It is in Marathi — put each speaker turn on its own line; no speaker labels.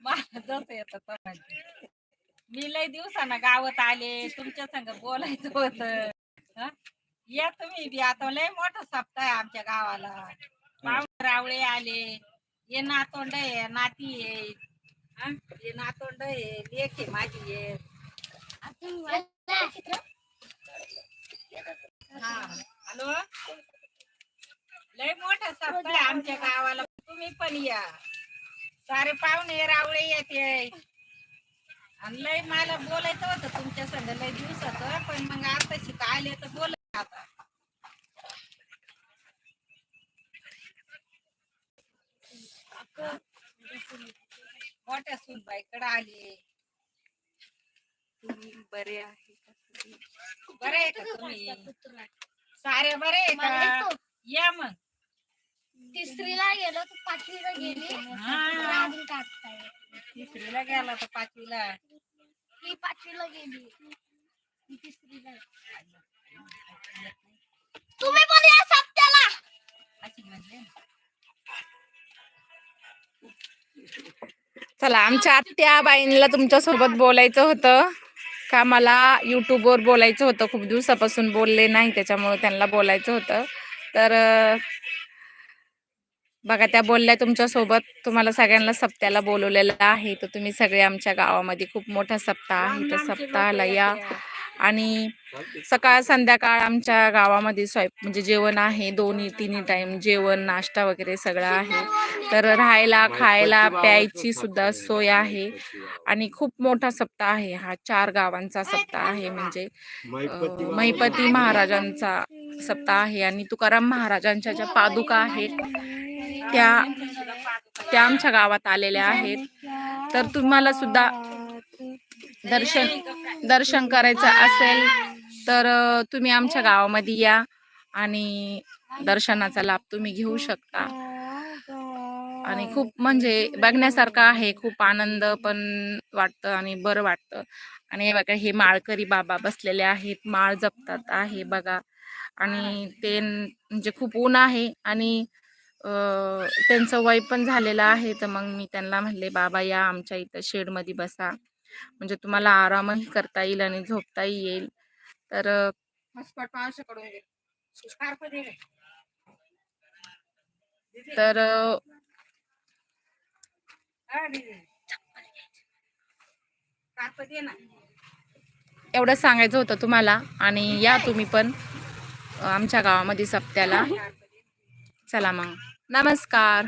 मला जसं येत तसं. मी लय दिवसानं गावात आले तुमच्या संग बोलायचं होतं. या तुम्ही बी आता लय मोठा सप्ताह आहे आमच्या गावाला. पाहुणे रावळे आले ये नातोंड आहे नाती ये नातोंड आहे लेख आहे माझी ये हा. हॅलो? लय मोठा सप्ताह आहे आमच्या गावाला. तुम्ही पण या. सारे पाहुणे रावळे येते. आणि लय मला बोलायचं होतं तुमच्या संग लय दिवसाचं. पण मग आता शिका आले तर बोल आता. मोठ्या सुनबाईकडे आले.
तुम्ही बरे आहे?
बरे आहे का तुम्ही? सारे बरे आहे का? या मग.
तिसरीला गेलो तर पाचवीला गेली.
हा.
अजून टाकताय
तिसरीला गेला तर पाचवीला.
ती पाचवीला गेली. मी तिसरीला तुम्ही पण या सप्त्याला
अशी
चला आमच्या आत्या बाईंना तुमच्यासोबत बोलायचं होतं. का मला युट्यूबवर बोलायचं होतं खूप दिवसापासून बोलले नाही त्याच्यामुळे त्यांना बोलायचं होतं. तर अं, बघा त्या बोलल्या तुमच्यासोबत तुम्हाला सगळ्यांना सप्त्याला बोलवलेलं आहे. तर तुम्ही सगळे आमच्या गावामध्ये खूप मोठा सप्ताह आहे. तर सप्ताहाला या. आणि सकाळ संध्याकाळ आमच्या गावामध्ये स्वयं म्हणजे जेवण आहे. दोन्ही तिन्ही टाइम जेवण नाश्ता वगैरे सगळं आहे. तर राहायला खायला प्यायची सुद्धा सोय आहे. आणि खूप मोठा सप्ताह आहे. हा चार गावांचा सप्ताह आहे. म्हणजे महिपती महाराजांचा सप्ताह आहे. आणि तुकाराम महाराजांच्या ज्या पादुका आहेत त्या त्या आमच्या गावात आलेल्या आहेत. तर तुम्हाला सुद्धा दर्शन दर्शन करायचं असेल तर तुम्ही आमच्या गावामध्ये या आणि दर्शनाचा लाभ तुम्ही घेऊ शकता. आणि खूप म्हणजे बघण्यासारखं आहे खूप आनंद पण वाटतं आणि बरं वाटतं. आणि हे बघा हे माळकरी बाबा बसलेले आहेत माळ जपतात आहे बघा. आणि ते म्हणजे खूप ऊन आहे आणि त्यांचं वय पण झालेलं आहे तर मग मी त्यांना म्हणले बाबा या आमच्या इथं शेडमध्ये बसा. म्हणजे तुम्हाला आरामही करता येईल आणि झोपताही येईल. तर तर एवढं सांगायचं होतं तुम्हाला आणि या तुम्ही पण आमच्या गावामध्ये सप्त्याला. चला मग. नमस्कार.